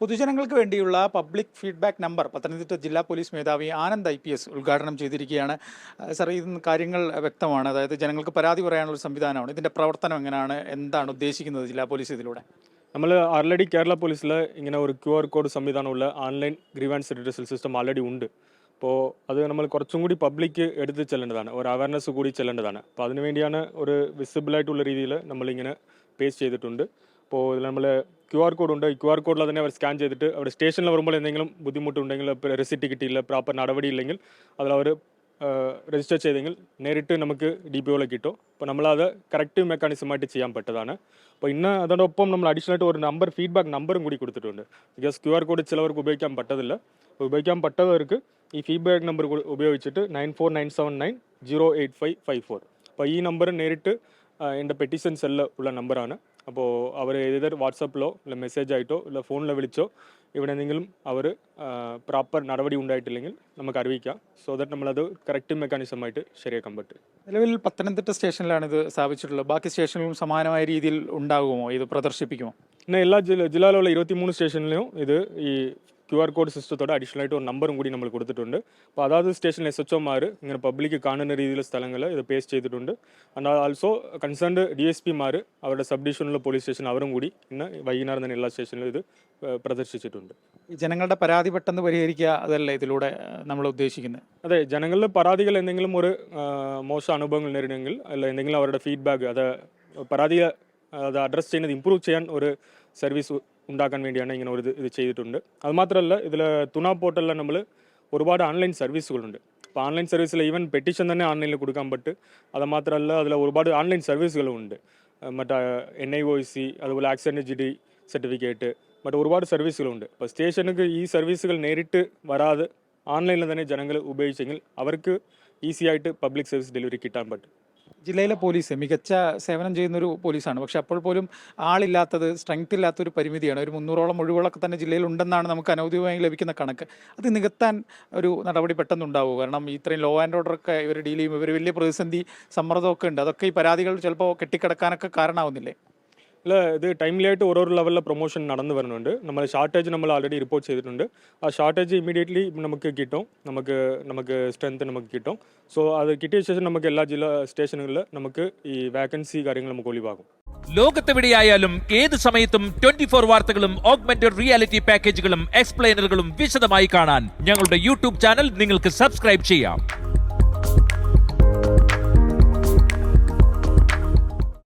പൊതുജനങ്ങൾക്ക് വേണ്ടിയുള്ള public feedback number Pathanamthitta ജില്ലാ പോലീസ് മേധാവി ആനന്ദ് ഐ പി എസ് ഉദ്ഘാടനം ചെയ്തിരിക്കുകയാണ്. സർ ഇത് കാര്യങ്ങൾ വ്യക്തമാണ്. അതായത് ജനങ്ങൾക്ക് പരാതി പറയാനുള്ള സംവിധാനമാണ്. ഇതിന്റെ പ്രവർത്തനം എങ്ങനെയാണ്? എന്താണ് ഉദ്ദേശിക്കുന്നത് ജില്ലാ പോലീസ് ഇതിലൂടെ? നമ്മൾ ആൾറെഡി കേരള പോലീസിൽ ഇങ്ങനെ ഒരു Q R code സംവിധാനമുള്ള online grievance redressal system already ഉണ്ട്. അപ്പോൾ അത് നമ്മൾ കുറച്ചും കൂടി പബ്ലിക് എടുത്ത് ചെല്ലേണ്ടതാണ്. ഒരു അവയർനെസ് കൂടി ചെല്ലേണ്ടതാണ്. അപ്പോൾ അതിനുവേണ്ടിയാണ് ഒരു വിസിബിളായിട്ടുള്ള രീതിയിൽ നമ്മളിങ്ങനെ പേസ് ചെയ്തിട്ടുണ്ട്. അപ്പോൾ ഇതിൽ നമ്മൾ ക്യു ആർ കോഡ് ഉണ്ട്. ക്യു ആർ കോഡിൽ തന്നെ അവർ സ്കാൻ ചെയ്തിട്ട് അവിടെ സ്റ്റേഷനിൽ വരുമ്പോൾ എന്തെങ്കിലും ബുദ്ധിമുട്ടുണ്ടെങ്കിൽ റെസിപ്റ്റ് കിട്ടിയില്ല പ്രോപ്പർ നടപടി ഇല്ലെങ്കിൽ അതിൽ അവർ രജിസ്റ്റർ ചെയ്തെങ്കിൽ നേരിട്ട് നമുക്ക് ഡി പി ഒയിലേക്ക് കിട്ടും. അപ്പോൾ നമ്മളത് കറക്റ്റ് മെക്കാനിസമായിട്ട് ചെയ്യാൻ പറ്റതാണ് അപ്പോൾ ഇന്ന് അതോടൊപ്പം നമ്മൾ അഡീഷണൽ ആയിട്ട് ഒരു നമ്പർ ഫീഡ്ബാക്ക് നമ്പറും കൂടി കൊടുത്തിട്ടുണ്ട്. ബിക്കോസ് ക്യു ആർ കോഡ് ചിലവർക്ക് ഉപയോഗിക്കാൻ പറ്റത്തില്ല. ഉപയോഗിക്കാൻ പറ്റാത്തവർക്ക് ഈ ഫീഡ്ബാക്ക് നമ്പർ ഉപയോഗിച്ചിട്ട് nine four nine seven nine zero eight five five four അപ്പോൾ ഈ നമ്പർ നേരിട്ട് എന്റെ പെറ്റീഷൻ സെല്ലിൽ ഉള്ള നമ്പറാണ് അപ്പോൾ അവർ ഏതൊരു വാട്സപ്പിലോ ഇല്ല മെസ്സേജ് ആയിട്ടോ ഇല്ല ഫോണിൽ വിളിച്ചോ ഇവിടെ എന്തെങ്കിലും അവർ പ്രോപ്പർ നടപടി ഉണ്ടായിട്ടില്ലെങ്കിൽ നമുക്ക് അറിയിക്കാം. സോ ദാറ്റ് നമ്മളത് കറക്റ്റ് മെക്കാനിസമായിട്ട് ശരിയാക്കാൻ പറ്റും. നിലവിൽ പത്തനംതിട്ട സ്റ്റേഷനിലാണ് ഇത് സ്ഥാപിച്ചിട്ടുള്ളത്. ബാക്കി സ്റ്റേഷനിലും സമാനമായ രീതിയിൽ ഉണ്ടാകുമോ? ഇത് പ്രദർശിപ്പിക്കുമോ? പിന്നെ എല്ലാ ജില്ല ജില്ലയിലുള്ള ഇരുപത്തി മൂന്ന് സ്റ്റേഷനിലും ഇത് ഈ ക്യു ആർ കോഡ് സിസ്റ്റത്തോടെ അഡീഷണൽ ആയിട്ട് ഒരു നമ്പറും കൂടി നമ്മൾ കൊടുത്തിട്ടുണ്ട്. അപ്പോൾ അതാത് സ്റ്റേഷൻ എസ് എച്ച് ഒമാർ ഇങ്ങനെ പബ്ലിക്ക് കാണുന്ന രീതിയിലുള്ള സ്ഥലങ്ങൾ ഇത് പേസ്റ്റ് ചെയ്തിട്ടുണ്ട്. And also concerned D S പിമാർ അവരുടെ സബ് ഡിവിഷനിലുള്ള പോലീസ് സ്റ്റേഷൻ അവരും കൂടി ഇന്ന് വൈകുന്നേരം തന്നെ എല്ലാ സ്റ്റേഷനിലും ഇത് പ്രദർശിച്ചിട്ടുണ്ട്. ജനങ്ങളുടെ പരാതി പെട്ടെന്ന് പരിഹരിക്കുക അതല്ലേ ഇതിലൂടെ നമ്മൾ ഉദ്ദേശിക്കുന്നത്? അതെ ജനങ്ങളുടെ പരാതികൾ എന്തെങ്കിലും ഒരു മോശം അനുഭവങ്ങൾ നേരിടുമെങ്കിൽ അല്ല എന്തെങ്കിലും അവരുടെ ഫീഡ്ബാക്ക് അത് പരാതിയെ അത് അഡ്രസ്സ് ചെയ്യുന്നത് ഇമ്പ്രൂവ് ചെയ്യാൻ ഒരു സർവീസ് ഉണ്ടാക്കാൻ വേണ്ടിയാണ് ഇങ്ങനെ ഒരു ഇത് ചെയ്തിട്ടുണ്ട്. അത് മാത്രമല്ല ഇതിൽ തുണ പോർട്ടലിൽ നമ്മൾ ഒരുപാട് ഓൺലൈൻ സർവീസുകളുണ്ട് അപ്പോൾ ഓൺലൈൻ സർവീസിൽ ഈവൻ പെറ്റീഷൻ തന്നെ ഓൺലൈനിൽ കൊടുക്കാൻ പറ്റും അത് മാത്രമല്ല അതിൽ ഒരുപാട് ഓൺലൈൻ സർവീസുകളും ഉണ്ട്. മറ്റേ എൻ ഐ ഒ സി അതുപോലെ ആക്സിഡന്റ് ജി ഡി സർട്ടിഫിക്കറ്റ് മറ്റു ഒരുപാട് സർവീസുകളുണ്ട് അപ്പോൾ സ്റ്റേഷനുക്ക് ഈ സർവീസുകൾ നേരിട്ട് വരാതെ ഓൺലൈനിൽ തന്നെ ജനങ്ങൾ ഉപയോഗിച്ചെങ്കിൽ അവർക്ക് ഈസി ആയിട്ട് പബ്ലിക് സർവീസ് ഡെലിവറി കിട്ടാൻ പറ്റും. ജില്ലയിലെ പോലീസ് മികച്ച സേവനം ചെയ്യുന്ന ഒരു പോലീസാണ്. പക്ഷെ അപ്പോൾ പോലും ആളില്ലാത്തത് സ്ട്രെങ്ത് ഇല്ലാത്ത ഒരു പരിമിതിയാണ്. ഒരു മുന്നൂറോളം ഒഴിവുകളൊക്കെ തന്നെ ജില്ലയിൽ ഉണ്ടെന്നാണ് നമുക്ക് അനൗദ്യോഗികമായി ലഭിക്കുന്ന കണക്ക്. അത് നികത്താൻ ഒരു നടപടി പെട്ടെന്നുണ്ടാവുക കാരണം ഇത്രയും ലോ ആൻഡ് ഓർഡർ ഒക്കെ ഇവർ ഡീൽ ചെയ്യുമ്പോൾ ഇവർ വലിയ പ്രതിസന്ധി സമ്മർദ്ദമൊക്കെ ഉണ്ട്. അതൊക്കെ ഈ പരാതികൾ ചിലപ്പോൾ കെട്ടിക്കിടക്കാനൊക്കെ കാരണമാവുന്നില്ലേ? ഇല്ല ഇത് ടൈംലി ആയിട്ട് ഓരോ ലെവലിലെ പ്രൊമോഷൻ നടന്നു വരുന്നുണ്ട്. നമ്മൾ ഷാർട്ടേജ് നമ്മൾ ആൾറെഡി റിപ്പോർട്ട് ചെയ്തിട്ടുണ്ട്. ആ ഷാർട്ടേജ് ഇമീഡിയറ്റ്ലി നമുക്ക് കിട്ടും. നമുക്ക് നമുക്ക് സ്ട്രെങ്ത് നമുക്ക് കിട്ടും. സോ അത് കിട്ടിയ ശേഷം നമുക്ക് എല്ലാ ജില്ലാ സ്റ്റേഷനുകളിൽ നമുക്ക് ഈ വാക്കൻസി കാര്യങ്ങൾ നമുക്ക് ഒഴിവാകും ലോകത്തെവിടെയായാലും ഏത് സമയത്തും ട്വന്റി ഫോർ വാർത്തകളും ഓഗ്മെന്റഡ് റിയാലിറ്റി പാക്കേജുകളും എക്സ്പ്ലെയിനറുകളും വിശദമായി കാണാൻ ഞങ്ങളുടെ യൂട്യൂബ് ചാനൽ നിങ്ങൾക്ക് സബ്സ്ക്രൈബ് ചെയ്യാം.